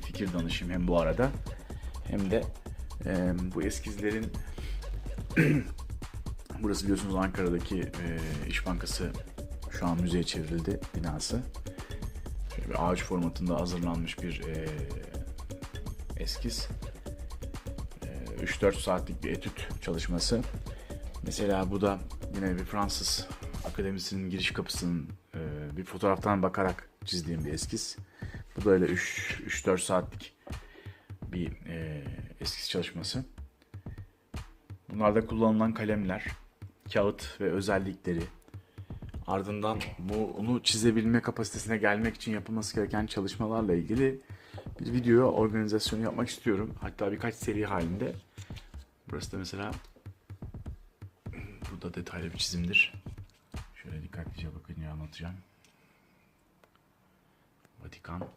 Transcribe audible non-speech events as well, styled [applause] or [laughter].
fikir danışayım hem bu arada hem de e, bu eskizlerin [clears throat] burası biliyorsunuz Ankara'daki e, İş Bankası şu an müzeye çevrildi binası. Şöyle bir ağaç formatında hazırlanmış bir e, eskiz. E, 3-4 saatlik bir etüt çalışması. Mesela bu da yine bir Fransız akademisinin giriş kapısının e, bir fotoğraftan bakarak çizdiğim bir eskiz. Bu da öyle 3-4 saatlik bir e, eskiz çalışması. Bunlarda kullanılan kalemler, kağıt ve özellikleri, ardından bunu çizebilme kapasitesine gelmek için yapılması gereken çalışmalarla ilgili bir video organizasyonu yapmak istiyorum. Hatta birkaç seri halinde. Burası da mesela bu da detaylı bir çizimdir. Şöyle dikkatlice bakın ya anlatacağım. Vatikan.